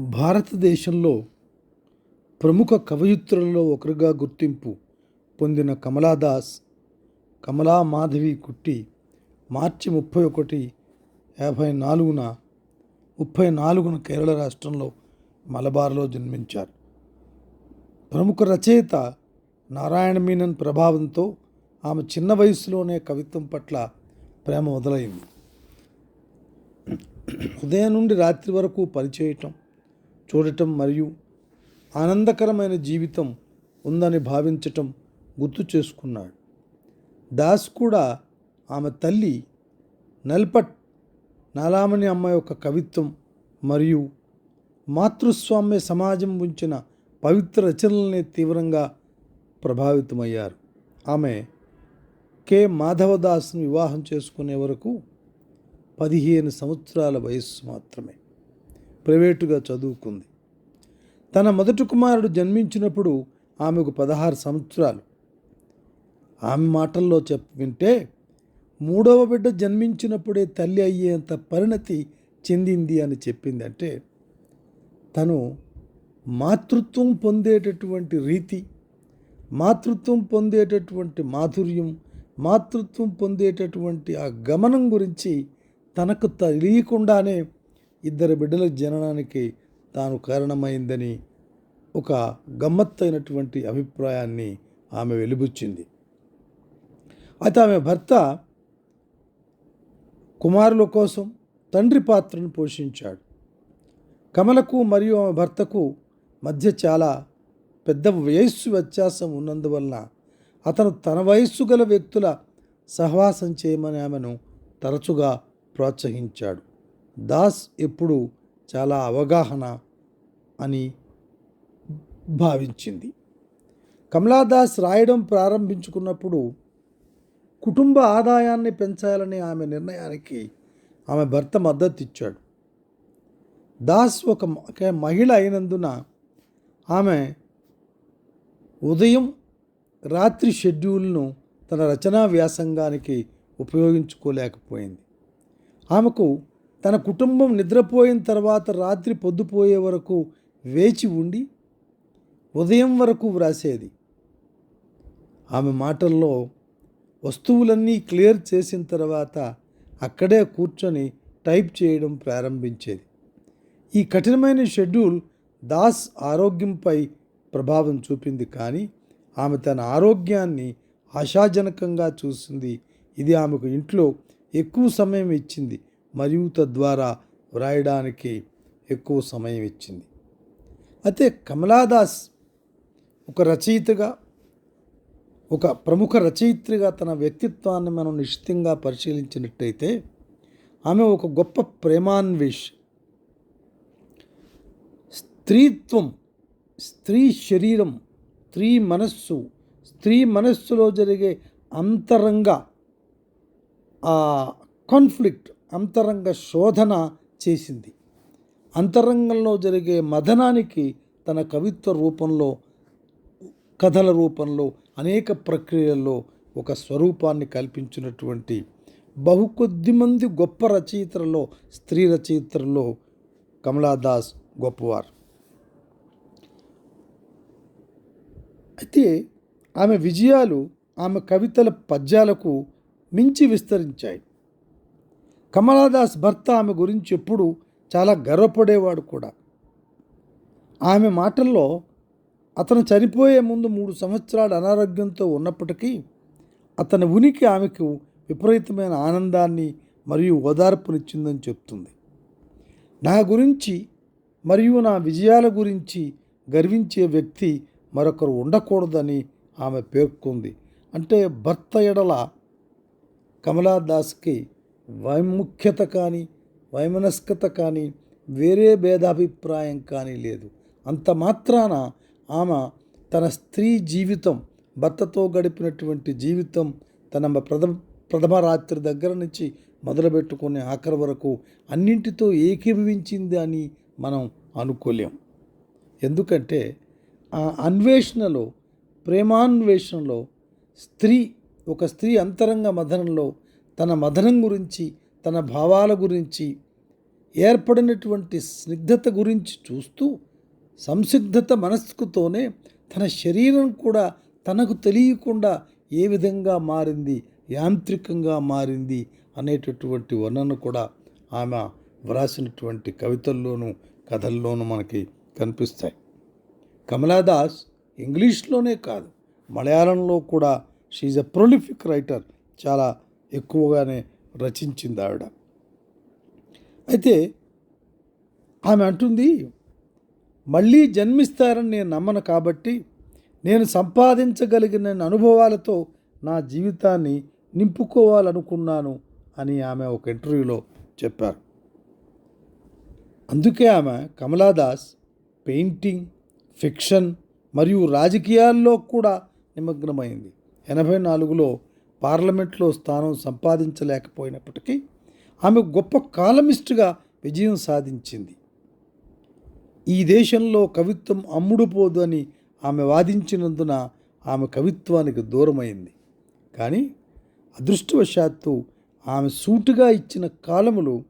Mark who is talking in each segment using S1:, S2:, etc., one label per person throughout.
S1: భారతదేశంలో ప్రముఖ కవయిత్రులలో ఒకరుగా గుర్తింపు పొందిన కమలాదాస్ కమలా మాధవి కుట్టి మార్చి ముప్పై ఒకటి యాభై నాలుగున ముప్పై నాలుగున కేరళ రాష్ట్రంలో మలబార్లో జన్మించారు. ప్రముఖ రచయిత నారాయణ మీనన్ ప్రభావంతో ఆమె చిన్న వయసులోనే కవిత్వం పట్ల ప్రేమ మొదలైంది. ఉదయం నుండి రాత్రి వరకు పనిచేయటం చూడటం మరియు ఆనందకరమైన జీవితం ఉందని భావించటం గుర్తు చేసుకున్నాడు. దాస్ కూడా ఆమె తల్లి నల్పట్ నాలామణి అమ్మాయి యొక్క కవిత్వం మరియు మాతృస్వామ్య సమాజం ఉంచిన పవిత్ర రచనలనే తీవ్రంగా ప్రభావితమయ్యారు. ఆమె కె. మాధవదాస్ను వివాహం చేసుకునే వరకు పదిహేను సంవత్సరాల వయస్సు మాత్రమే. ప్రైవేటుగా చదువుకుంది. తన మొదటి కుమారుడు జన్మించినప్పుడు ఆమెకు పదహారు సంవత్సరాలు. ఆమె మాటల్లో చెప్ వింటే మూడవ బిడ్డ జన్మించినప్పుడే తల్లి అయ్యేంత పరిణతి చెందింది అని చెప్పింది అంటే తను మాతృత్వం పొందేటటువంటి రీతి మాతృత్వం పొందేటటువంటి మాధుర్యం మాతృత్వం పొందేటటువంటి ఆ గమనం గురించి తనకు తెలియకుండానే ఇద్దరు బిడ్డల జననానికి తాను కారణమైందని ఒక గమ్మత్తైనటువంటి అభిప్రాయాన్ని ఆమె వెలిబుచ్చింది. అయితే ఆమె భర్త కుమారుల కోసం తండ్రి పాత్రను పోషించాడు. కమలకు మరియు ఆమె భర్తకు మధ్య చాలా పెద్ద వయస్సు వ్యత్యాసం ఉన్నందువలన అతను తన వయస్సు గల వ్యక్తుల సహవాసం చేయమని ఆమెను తరచుగా ప్రోత్సహించాడు. దాస్ ఎప్పుడు చాలా అవగాహన అని భావించింది. కమలాదాస్ రాయడం ప్రారంభించుకున్నప్పుడు కుటుంబ ఆదాయాన్ని పెంచాలని ఆమె నిర్ణయానికి ఆమె భర్త మద్దతు ఇచ్చాడు దాస్ ఒక మహిళ అయినందున ఆమె ఉదయం రాత్రి షెడ్యూల్ను తన రచనా వ్యాసంగానికి ఉపయోగించుకోలేకపోయింది. ఆమెకు తన కుటుంబం నిద్రపోయిన తర్వాత రాత్రి పొద్దుపోయే వరకు వేచి ఉండి ఉదయం వరకు వ్రాసేది. ఆమె మాటల్లో వస్తువులన్నీ క్లియర్ చేసిన తర్వాత అక్కడే కూర్చొని టైప్ చేయడం ప్రారంభించేది. ఈ కఠినమైన షెడ్యూల్ దాస్ ఆరోగ్యంపై ప్రభావం చూపింది కానీ ఆమె తన ఆరోగ్యాన్ని ఆశాజనకంగా చూసింది. ఇది ఆమెకు ఇంట్లో ఎక్కువ సమయం ఇచ్చింది. మరియు తద్వారా వ్రాయడానికి ఎక్కువ సమయం ఇచ్చింది. అయితే కమలాదాస్ ఒక రచయితగా ఒక ప్రముఖ రచయిత్రిగా తన వ్యక్తిత్వాన్ని మనం నిశ్చితంగా పరిశీలించినట్టయితే ఆమె ఒక గొప్ప ప్రేమాన్వేష్. స్త్రీత్వం స్త్రీ శరీరం స్త్రీ మనస్సు స్త్రీ మనస్సులో జరిగే అంతరంగ ఆ కాన్ఫ్లిక్ట్ అంతరంగ శోధన చేసింది. అంతరంగంలో జరిగే మదనానికి తన కవిత్వ రూపంలో కథల రూపంలో అనేక ప్రక్రియల్లో ఒక స్వరూపాన్ని కల్పించినటువంటి బహు కొద్ది మంది గొప్ప రచయితలలో స్త్రీ రచయితలలో కమలాదాస్ గొప్పవారు. అయితే ఆమె విజయాలు ఆమె కవితల పద్యాలకు మించి విస్తరించాయి. కమలాదాస్ భర్త ఆమె గురించి ఎప్పుడు చాలా గర్వపడేవాడు కూడా. ఆమె మాటల్లో అతను చనిపోయే ముందు మూడు సంవత్సరాల అనారోగ్యంతో ఉన్నప్పటికీ అతని ఉనికి ఆమెకు విపరీతమైన ఆనందాన్ని మరియు ఓదార్పునిచ్చిందని చెప్తుంది. నా గురించి మరియు నా విజయాల గురించి గర్వించే వ్యక్తి మరొకరు ఉండకూడదని ఆమె పేర్కొంది. అంటే భర్త ఎడల కమలాదాస్కి వైముఖ్యత కానీ వైమనస్కత కానీ వేరే భేదాభిప్రాయం కానీ లేదు. అంత మాత్రాన ఆమె తన స్త్రీ జీవితం భర్తతో గడిపినటువంటి జీవితం తన ప్రథమ ప్రథమ రాత్రి దగ్గర నుంచి మొదలుపెట్టుకునే ఆఖరి వరకు అన్నింటితో ఏకీభవించింది అని మనం అనుకోలేం. ఎందుకంటే ఆ అన్వేషణలో ప్రేమాన్వేషణలో స్త్రీ ఒక స్త్రీ అంతరంగ మదనంలో తన మదనం గురించి తన భావాల గురించి ఏర్పడినటువంటి స్నిగ్ధత గురించి చూస్తూ సంసిద్ధత మనస్కుతోనే తన శరీరం కూడా తనకు తెలియకుండా ఏ విధంగా మారింది యాంత్రికంగా మారింది అనేటటువంటి వర్ణన కూడా ఆమె వ్రాసినటువంటి కవితల్లోనూ కథల్లోనూ మనకి కనిపిస్తాయి. కమలాదాస్ ఇంగ్లీష్లోనే కాదు మలయాళంలో కూడా షీఈ్ ఎ ప్రొలిఫిక్ రైటర్ చాలా ఎక్కువగానే రచించింది ఆవిడ. అయితే ఆమె అంటుంది మళ్ళీ జన్మిస్తారని నేను నమ్మను కాబట్టి నేను సంపాదించగలిగిన అనుభవాలతో నా జీవితాన్ని నింపుకోవాలనుకున్నాను అని ఆమె ఒక ఇంటర్వ్యూలో చెప్పారు. అందుకే ఆమె కమలాదాస్ పెయింటింగ్ ఫిక్షన్ మరియు రాజకీయాల్లో కూడా నిమగ్నమైంది. ఎనభై నాలుగులో పార్లమెంట్లో స్థానం సంపాదించలేకపోయినప్పటికీ ఆమె గొప్ప కాలమిస్టుగా విజయం సాధించింది. ఈ దేశంలో కవిత్వం అమ్ముడుపోదు అని ఆమె వాదించినందున ఆమె కవిత్వానికి దూరమైంది. కానీ అదృష్టవశాత్తు ఆమె సూటుగా ఇచ్చిన కాలములు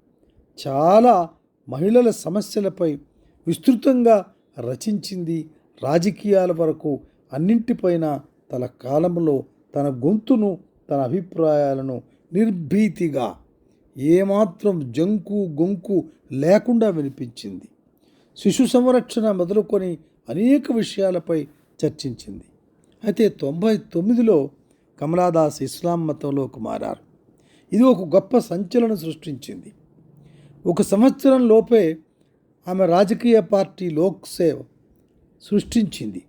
S1: చాలా మహిళల సమస్యలపై విస్తృతంగా రచించింది. రాజకీయాల వరకు అన్నింటిపైన తన కాలంలో తన గొంతును తన అభిప్రాయాలను నిర్భీతిగా ఏమాత్రం జంకు గొంకు లేకుండా వినిపించింది. శిశు సంరక్షణ మొదలుకొని అనేక విషయాలపై చర్చించింది. అయితే తొంభై తొమ్మిదిలో కమలాదాస్ ఇస్లాం మతంలోకి మారారు. ఇది ఒక గొప్ప సంచలనం సృష్టించింది. ఒక సంవత్సరం లోపే ఆమె రాజకీయ పార్టీ లోక్ సేవ్ సృష్టించింది.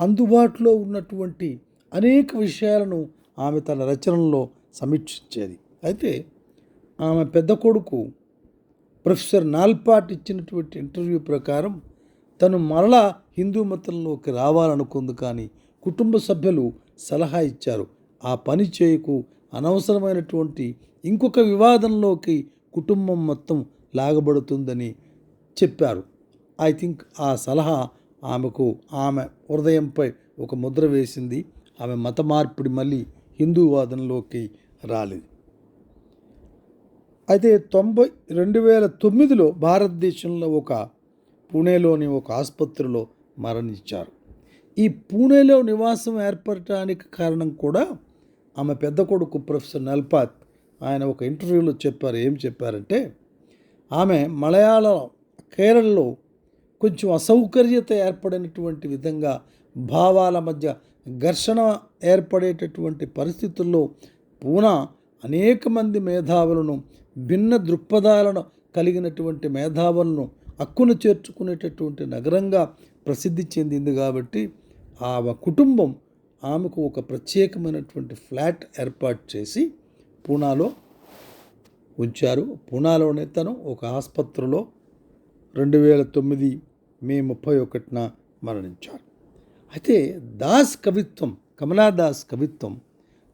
S1: అందుబాటులో ఉన్నటువంటి అనేక విషయాలను ఆమె తన రచనల్లో సమీక్షించేది. అయితే ఆమె పెద్ద కొడుకు ప్రొఫెసర్ నాల్పాట్ ఇచ్చినటువంటి ఇంటర్వ్యూ ప్రకారం తను మరలా హిందూ మతంలోకి రావాలనుకుంది కానీ కుటుంబ సభ్యులు సలహా ఇచ్చారు. ఆ పని చేయకు అనవసరమైనటువంటి ఇంకొక వివాదంలోకి కుటుంబం మొత్తం లాగబడుతుందని చెప్పారు. ఐ థింక్ ఆ సలహా ఆమెకు ఆమె హృదయంపై ఒక ముద్ర వేసింది. ఆమె మత మార్పిడి మళ్ళీ హిందూ వాదనలోకి రాలేదు. అయితే తొంభై రెండు వేల తొమ్మిదిలో భారతదేశంలో ఒక పూణేలోని ఒక ఆసుపత్రిలో మరణించారు. ఈ పూణేలో నివాసం ఏర్పడటానికి కారణం కూడా ఆమె పెద్ద కొడుకు ప్రొఫెసర్ నల్పాత్. ఆయన ఒక ఇంటర్వ్యూలో చెప్పారు. ఏం చెప్పారంటే ఆమె మలయాళం కేరళలో కొంచెం అసౌకర్యత ఏర్పడినటువంటి విధంగా భావాల మధ్య ఘర్షణ ఏర్పడేటటువంటి పరిస్థితుల్లో పూనా అనేక మంది మేధావులను భిన్న దృక్పథాలను కలిగినటువంటి మేధావులను హక్కును చేర్చుకునేటటువంటి నగరంగా ప్రసిద్ధి చెందింది కాబట్టి ఆమె కుటుంబం ఆమెకు ఒక ప్రత్యేకమైనటువంటి ఫ్లాట్ ఏర్పాటు చేసి పూనాలో ఉంచారు. పూనాలోనే తను ఒక ఆసుపత్రిలో రెండు వేల తొమ్మిది మే ముప్పై ఒకటిన మరణించారు. అయితే దాస్ కవిత్వం కమలాదాస్ కవిత్వం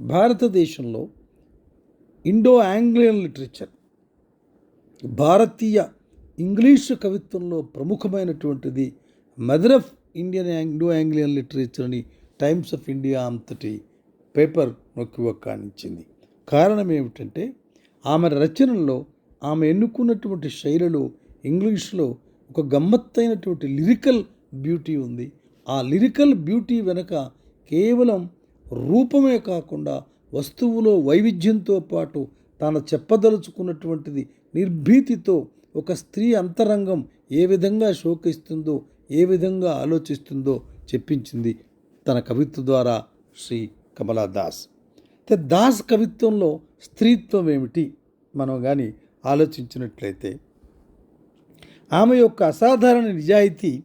S1: భారతదేశంలో ఇండో ఆంగ్లియన్ లిటరేచర్ భారతీయ ఇంగ్లీషు కవిత్వంలో ప్రముఖమైనటువంటిది mother of Indian Indo Anglian literature అని టైమ్స్ ఆఫ్ ఇండియా అంతటి పేపర్ నొక్కి ఒక్కానించింది కారణం ఏమిటంటే ఆమె రచనల్లో ఆమె ఎన్నుకున్నటువంటి శైలిలో ఇంగ్లీష్లో ఒక గమ్మత్తైనటువంటి లిరికల్ బ్యూటీ ఉంది. ఆ లిరికల్ బ్యూటీ వెనుక కేవలం రూపమే కాకుండా వస్తువులో వైవిధ్యంతో పాటు తాను చెప్పదలుచుకున్నటువంటిది నిర్భీతితో ఒక స్త్రీ అంతరంగం ఏ విధంగా శోకిస్తుందో ఏ విధంగా ఆలోచిస్తుందో చెప్పించింది తన కవిత్వ ద్వారా శ్రీ కమలాదాస్. దాస్ కవిత్వంలో స్త్రీత్వం ఏమిటి? మనం కానీ ఆలోచించినట్లయితే ఆమె యొక్క అసాధారణ నిజాయితీ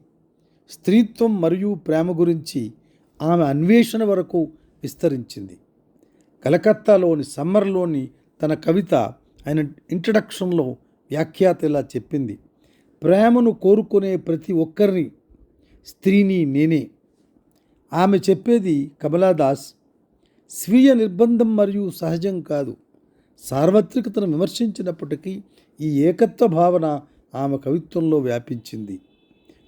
S1: స్త్రీత్వం మరియు ప్రేమ గురించి ఆమె అన్వేషణ వరకు విస్తరించింది. కలకత్తాలోని సమ్మర్లోని తన కవిత ఆయన ఇంట్రడక్షన్లో వ్యాఖ్యాత ఇలా చెప్పింది. ప్రేమను కోరుకునే ప్రతి ఒక్కరిని స్త్రీని నేనే. ఆమె చెప్పేది కమలాదాస్. స్వీయ నిర్బంధం మరియు సహజం కాదు. సార్వత్రికతను విమర్శించినప్పటికీ ఈ ఏకత్వ భావన ఆమె కవిత్వంలో వ్యాపించింది.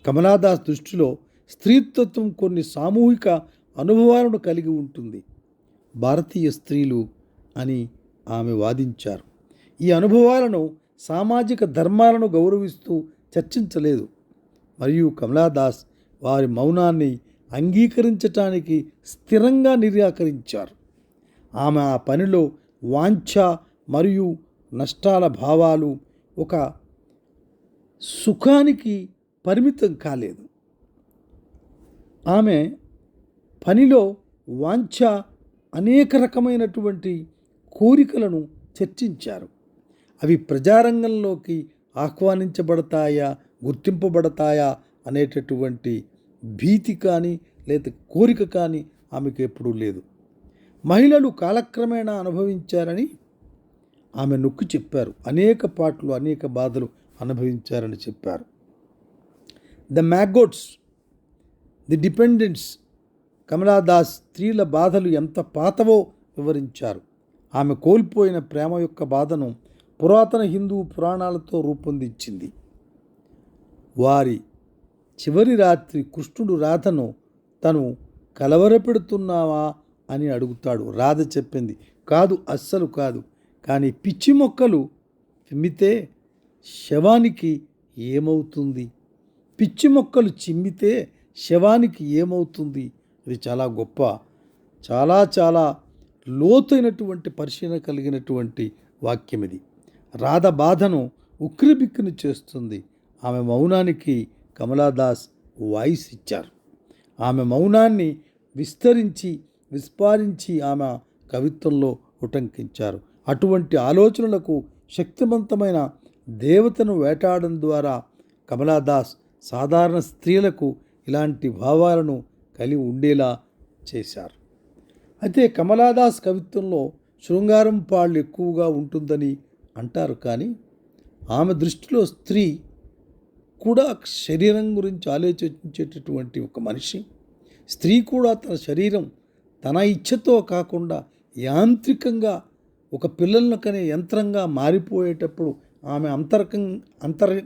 S1: కమలాదాస్ దృష్టిలో స్త్రీత్వం కొన్ని సామూహిక అనుభవాలను కలిగి ఉంటుంది. భారతీయ స్త్రీలు అని ఆమె వాదించారు. ఈ అనుభవాలను సామాజిక ధర్మాలను గౌరవిస్తూ చర్చించలేదు. మరియు కమలాదాస్ వారి మౌనాన్ని అంగీకరించటానికి స్థిరంగా నిరాకరించారు. ఆమె ఆ పనిలో వాంఛ మరియు నష్టాల భావాలు ఒక సుఖానికి పరిమితం కాలేదు. ఆమె పనిలో వాంఛ అనేక రకమైనటువంటి కోరికలను చర్చించారు. అవి ప్రజారంగంలోకి ఆహ్వానించబడతాయా గుర్తింపబడతాయా అనేటటువంటి భీతి కానీ లేదా కోరిక కానీ ఆమెకు ఎప్పుడూ లేదు. మహిళలు కాలక్రమేణా అనుభవించారని ఆమె నొక్కి చెప్పారు. అనేక పాటలు అనేక బాధలు అనుభవించారని చెప్పారు. The maggots the descendants Kamala Das స్త్రీల బాధలు ఎంత పాతవో వివరించారు. ఆమె కోల్పోయిన ప్రేమ యొక్క బాధను పురాతన హిందూ పురాణాలతో రూపొందించింది. వారి చివరి రాత్రి కృష్ణుడు రాధను తను కలవరపెడుతున్నావా అని అడుగుతాడు. రాధ చెప్పింది కాదు అస్సలు కాదు. కానీ పిచ్చి మొక్కలు చిమ్మితే శవానికి ఏమవుతుంది? పిచ్చి మొక్కలు చిమ్మితే శవానికి ఏమవుతుంది? ఇది చాలా గొప్ప చాలా చాలా లోతైనటువంటి పరిశీలన కలిగినటువంటి వాక్యం ఇది. రాధ బాధను ఉక్కిరిబిక్కిరి చేస్తుంది. ఆమె మౌనానికి కమలాదాస్ వాయిస్ ఇచ్చారు. ఆమె మౌనాన్ని విస్తరించి విస్పారించి ఆమె కవిత్వంలో ఉటంకించారు. అటువంటి ఆలోచనలకు శక్తివంతమైన దేవతను వేటాడడం ద్వారా కమలాదాస్ సాధారణ స్త్రీలకు ఇలాంటి భావాలను కలిగి ఉండేలా చేశారు. అయితే కమలాదాస్ కవిత్వంలో శృంగారం పాళ్ళు ఎక్కువగా ఉంటుందని అంటారు కానీ ఆమె దృష్టిలో స్త్రీ కూడా శరీరం గురించి ఆలోచించేటటువంటి ఒక మనిషి. స్త్రీ కూడా తన శరీరం తన ఇచ్ఛతో కాకుండా యాంత్రికంగా ఒక పిల్లలను కనే యంత్రంగా మారిపోయేటప్పుడు ఆమె అంతరకం అంతర్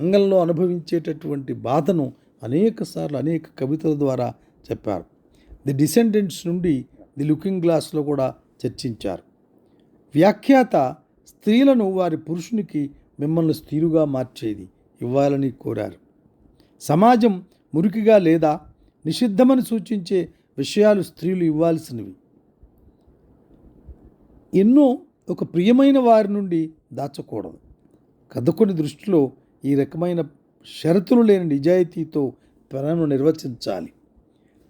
S1: అంగంలో అనుభవించేటటువంటి బాధను అనేకసార్లు అనేక కవితల ద్వారా చెప్పారు. ది డిసెండెంట్స్ నుండి ది లుకింగ్ గ్లాస్లో కూడా చర్చించారు. వ్యాఖ్యాత స్త్రీలను వారి పురుషునికి మిమ్మల్ని స్థిరుగా మార్చేది ఇవ్వాలని కోరారు. సమాజం మురికిగా లేదా నిషిద్ధమని సూచించే విషయాలు స్త్రీలు ఇవ్వాల్సినవి. ఎన్నో ఒక ప్రియమైన వారి నుండి దాచకూడదు. కథకుని దృష్టిలో ఈ రకమైన షరతులు లేని నిజాయితీతో ప్రేమను నిర్వచించాలి.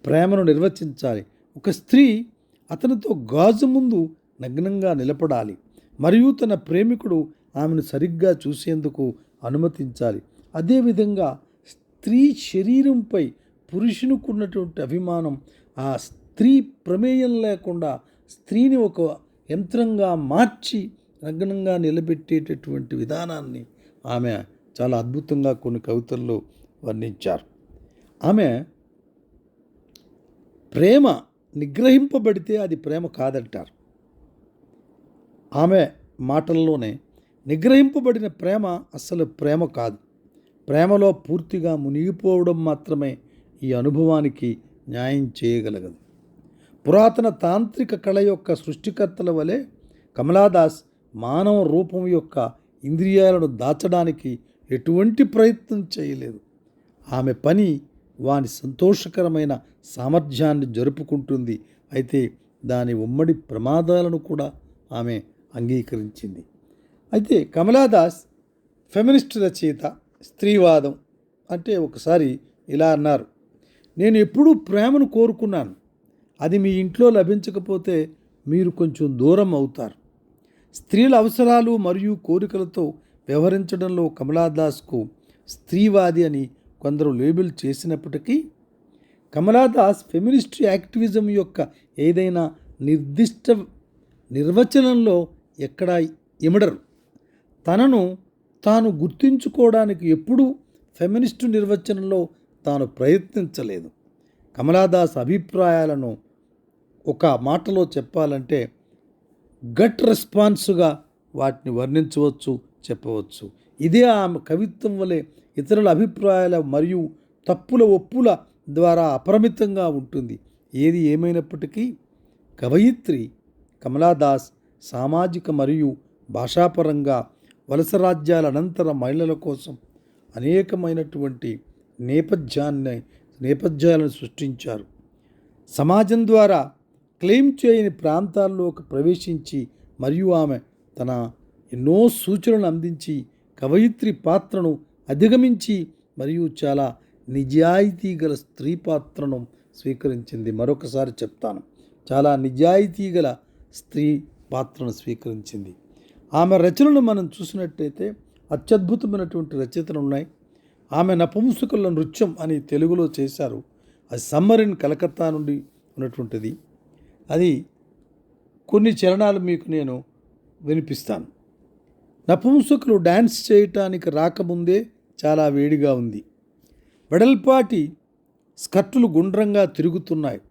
S1: ప్రేమను నిర్వచించాలి. ఒక స్త్రీ అతనితో గాజు ముందు నగ్నంగా నిలబడాలి. మరియు తన ప్రేమికుడు ఆమెను సరిగ్గా చూసేందుకు అనుమతించాలి. అదేవిధంగా స్త్రీ శరీరంపై పురుషునికి ఉన్నటువంటి అభిమానం ఆ స్త్రీ ప్రమేయం లేకుండా స్త్రీని ఒక యంత్రంగా మార్చి నగ్నంగా నిలబెట్టేటటువంటి విధానాన్ని ఆమె చాలా అద్భుతంగా కొన్ని కవితల్లో వర్ణించారు. ఆమె ప్రేమ నిగ్రహింపబడితే అది ప్రేమ కాదంటారు. ఆమె మాటల్లోనే నిగ్రహింపబడిన ప్రేమ అస్సలు ప్రేమ కాదు. ప్రేమలో పూర్తిగా మునిగిపోవడం మాత్రమే ఈ అనుభవానికి న్యాయం చేయగలగదు. పురాతన తాంత్రిక కళ యొక్క సృష్టికర్తల వలె కమలాదాస్ మానవ రూపం యొక్క ఇంద్రియాలను దాచడానికి ఎటువంటి ప్రయత్నం చేయలేదు. ఆమె పని వాని సంతోషకరమైన సామర్థ్యాన్ని జరుపుకుంటుంది. అయితే దాని ఉమ్మడి ప్రమాదాలను కూడా ఆమె అంగీకరించింది. అయితే కమలాదాస్ ఫెమినిస్ట్ రచయిత స్త్రీవాదం అంటే ఒకసారి ఇలా అన్నారు నేను ఎప్పుడూ ప్రేమను కోరుకున్నాను. అది మీ ఇంట్లో లభించకపోతే మీరు కొంచెం దూరం అవుతారు. స్త్రీల అవసరాలు మరియు కోరికలతో వ్యవహరించడంలో కమలాదాస్కు స్త్రీవాది అని కొందరు లేబుల్ చేసినప్పటికీ కమలాదాస్ ఫెమినిస్ట్ యాక్టివిజం యొక్క ఏదైనా నిర్దిష్ట నిర్వచనంలో ఎక్కడా ఇమడరు. తనను తాను గుర్తించుకోవడానికి ఎప్పుడూ ఫెమినిస్టు నిర్వచనంలో తాను ప్రయత్నించలేదు. కమలాదాస్ అభిప్రాయాలను ఒక మాటలో చెప్పాలంటే గట్ రెస్పాన్స్గా వాటిని వర్ణించవచ్చు చెప్పవచ్చు. ఇదే ఆమె కవిత్వం వలె ఇతరుల అభిప్రాయాల మరియు తప్పుల ఒప్పుల ద్వారా అపరిమితంగా ఉంటుంది. ఏది ఏమైనప్పటికీ కవయిత్రి కమలాదాస్ సామాజిక మరియు భాషాపరంగా వలస రాజ్యాల అనంతర మహిళల కోసం అనేకమైనటువంటి నేపథ్యాన్ని నేపథ్యాలను సృష్టించారు. సమాజం ద్వారా క్లెయిమ్ చేయని ప్రాంతాల్లోకి ప్రవేశించి మరియు ఆమె తన ఎన్నో సూచనలను అందించి కవయిత్రి పాత్రను అధిగమించి మరియు చాలా నిజాయితీ గల స్త్రీ పాత్రను స్వీకరించింది. మరొకసారి చెప్తాను. చాలా నిజాయితీ గల స్త్రీ పాత్రను స్వీకరించింది. ఆమె రచనలు మనం చూసినట్టయితే అత్యద్భుతమైనటువంటి రచనలు ఉన్నాయి. ఆమె నపుంసకుల నృత్యం అని తెలుగులో చేశారు. అది సమ్మరిన్ కలకత్తా నుండి ఉన్నటువంటిది. అది కొన్ని చరణాలు మీకు నేను వినిపిస్తాను. నపుంసకులు డ్యాన్స్ చేయటానికి రాకముందే చాలా వేడిగా ఉంది. వెడల్పాటి స్కర్టులు గుండ్రంగా తిరుగుతున్నాయి.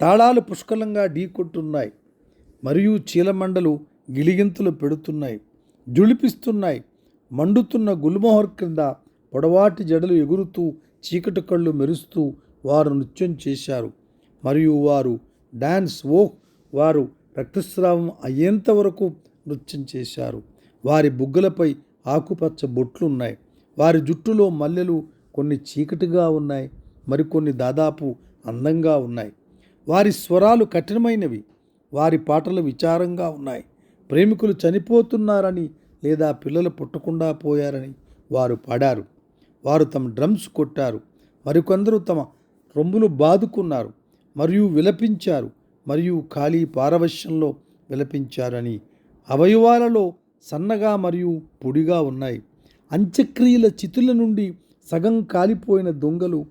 S1: తాళాలు పుష్కలంగా ఢీకొట్టున్నాయి. మరియు చీలమండలు గిలిగింతలు పెడుతున్నాయి. జుళిపిస్తున్నాయి. మండుతున్న గుల్మోహర్ క్రింద పొడవాటి జడలు ఎగురుతూ చీకటి కళ్ళు మెరుస్తూ వారు నృత్యం చేశారు. మరియు వారు డాన్స్ ఓ వారు రక్తస్రావం అయ్యేంత వరకు నృత్యం చేశారు. వారి బుగ్గలపై ఆకుపచ్చ బొట్లున్నాయి. వారి జుట్టులో మల్లెలు కొన్ని చీకటిగా ఉన్నాయి మరికొన్ని దాదాపు అందంగా ఉన్నాయి. వారి స్వరాలు కఠినమైనవి వారి పాటలు విచారంగా ఉన్నాయి. ప్రేమికులు చనిపోతున్నారని లేదా పిల్లలు పుట్టకుండా పోయారని వారు పాడారు. వారు తమ డ్రమ్స్ కొట్టారు మరికొందరు తమ రొమ్ములు బాదుకున్నారు మరియు విలపించారు మరియు ఖాళీ పారవశ్యంలో విలపించారని అవయవాలలో సన్నగా మరియు పొడిగా ఉన్నాయి. అంత్యక్రియల చితుల నుండి సగం కాలిపోయిన దొంగలు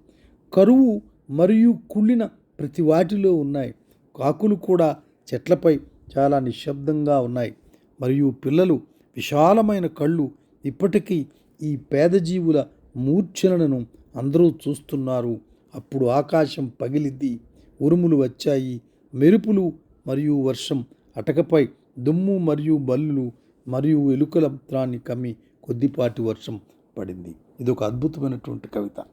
S1: కరువు మరియు కుళ్ళిన ప్రతి వాటిలో ఉన్నాయి. కాకులు కూడా చెట్లపై చాలా నిశ్శబ్దంగా ఉన్నాయి. మరియు పిల్లలు విశాలమైన కళ్ళు ఇప్పటికీ ఈ పేద జీవుల మూర్ఛనలను అందరూ చూస్తున్నారు. అప్పుడు ఆకాశం పగిలిద్ది ఉరుములు వచ్చాయి మెరుపులు మరియు వర్షం అటకపై దుమ్ము మరియు బల్లులు మరియు ఎలుకల త్రాన్ని కమ్మి కొద్దిపాటి వర్షం పడింది. ఇది ఒక అద్భుతమైనటువంటి కవిత.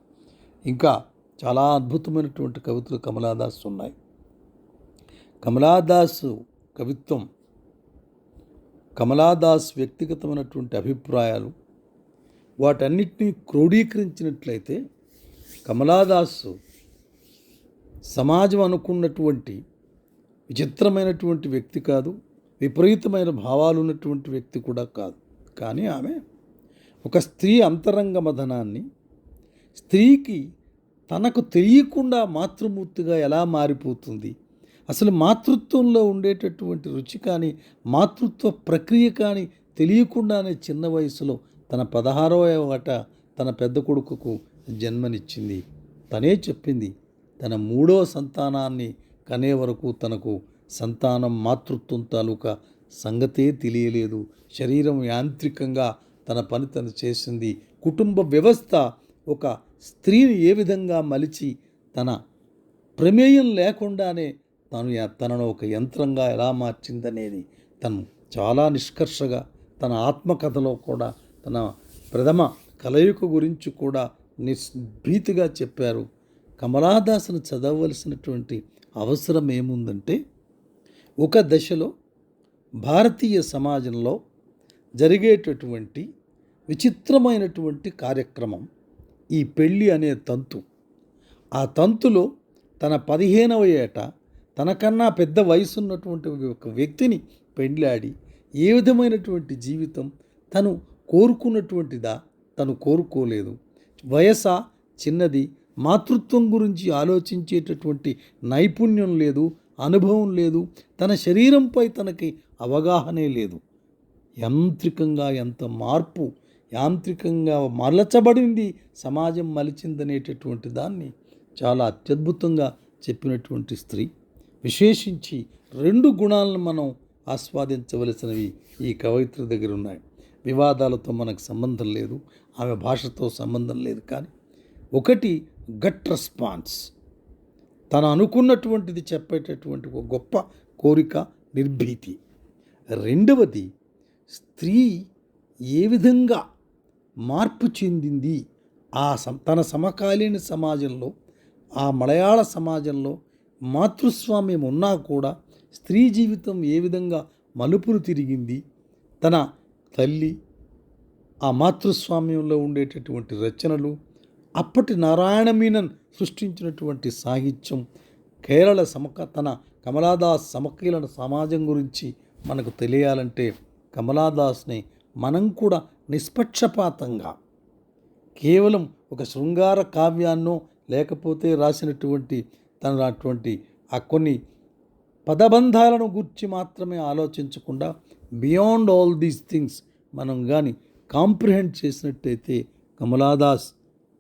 S1: ఇంకా చాలా అద్భుతమైనటువంటి కవితలు కమలాదాస్ ఉన్నాయి. కమలాదాసు కవిత్వం కమలాదాస్ వ్యక్తిగతమైనటువంటి అభిప్రాయాలు వాటన్నిటినీ క్రోడీకరించినట్లయితే కమలాదాసు సమాజం అనుకున్నటువంటి విచిత్రమైనటువంటి వ్యక్తి కాదు. విపరీతమైన భావాలు ఉన్నటువంటి వ్యక్తి కూడా కాదు. కానీ ఆమె ఒక స్త్రీ అంతరంగ మదనాన్ని స్త్రీకి తనకు తెలియకుండా మాతృమూర్తిగా ఎలా మారిపోతుంది అసలు మాతృత్వంలో ఉండేటటువంటి రుచి కానీ మాతృత్వ ప్రక్రియ కానీ తెలియకుండానే చిన్న వయసులో తన పదహారో ఏట తన పెద్ద కొడుకుకు జన్మనిచ్చింది. తనే చెప్పింది తన మూడో సంతానాన్ని కనే వరకు తనకు సంతానం మాతృత్వం తాలూకా సంగతే తెలియలేదు. శరీరం యాంత్రికంగా తన పని తను చేసింది. కుటుంబ వ్యవస్థ ఒక స్త్రీని ఏ విధంగా మలిచి తన ప్రమేయం లేకుండానే తను తనను ఒక యంత్రంగా ఎలా మార్చిందనేది తను చాలా నిష్కర్షగా తన ఆత్మకథలో కూడా తన ప్రథమ కలయిక గురించి కూడా నిస్భీతిగా చెప్పారు. కమలాదాసును చదవవలసినటువంటి అవసరం ఏముందంటే ఒక దశలో భారతీయ సమాజంలో జరిగేటటువంటి విచిత్రమైనటువంటి కార్యక్రమం ఈ పెళ్ళి అనే తంతు. ఆ తంతులో తన పదిహేనవ ఏట తనకన్నా పెద్ద వయసు ఉన్నటువంటి ఒక వ్యక్తిని పెళ్ళాడి ఏ విధమైనటువంటి జీవితం తను కోరుకున్నటువంటిదా తను కోరుకోలేదు. వయస చిన్నది మాతృత్వం గురించి ఆలోచించేటటువంటి నైపుణ్యం లేదు అనుభవం లేదు. తన శరీరంపై తనకి అవగాహనే లేదు. యాంత్రికంగా ఎంత మార్పు యాంత్రికంగా మరలచబడింది సమాజం మలిచిందనేటటువంటి దాన్ని చాలా అత్యద్భుతంగా చెప్పినటువంటి స్త్రీ. విశేషించి రెండు గుణాలను మనం ఆస్వాదించవలసినవి ఈ కవయిత్రి దగ్గర ఉన్నాయి. వివాదాలతో మనకు సంబంధం లేదు ఆమె భాషతో సంబంధం లేదు కానీ ఒకటి గట్ రెస్పాన్స్. తను అనుకున్నటువంటిది చెప్పేటటువంటి ఒక గొప్ప కోరిక నిర్భీతి. రెండవది స్త్రీ ఏ విధంగా మార్పు చెందింది? ఆ సం తన సమకాలీన సమాజంలో ఆ మలయాళ సమాజంలో మాతృస్వామ్యం ఉన్నా కూడా స్త్రీ జీవితం ఏ విధంగా మలుపులు తిరిగింది? తన తల్లి ఆ మాతృస్వామ్యంలో ఉండేటటువంటి రచనలు అప్పటి నారాయణ మీనన్ సృష్టించినటువంటి సాహిత్యం కేరళ సమక తన కమలాదాస్ సమకీలన సమాజం గురించి మనకు తెలియాలంటే కమలాదాస్ని మనం కూడా నిష్పక్షపాతంగా కేవలం ఒక శృంగార కావ్యాన్నో లేకపోతే రాసినటువంటి తన అటువంటి ఆ కొన్ని పదబంధాలను గురించి మాత్రమే ఆలోచించకుండా బియాండ్ ఆల్ దీస్ థింగ్స్ మనం కానీ కాంప్రిహెండ్ చేసినట్టయితే కమలాదాస్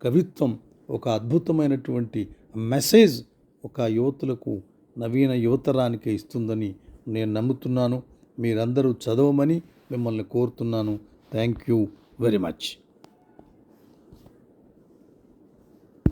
S1: కవిత్వం ఒక అద్భుతమైనటువంటి మెసేజ్ ఒక యువతులకు నవీన యువతరానికి ఇస్తుందని నేను నమ్ముతున్నాను. మీరందరూ చదవమని మిమ్మల్ని కోరుతున్నాను. Thank you very much.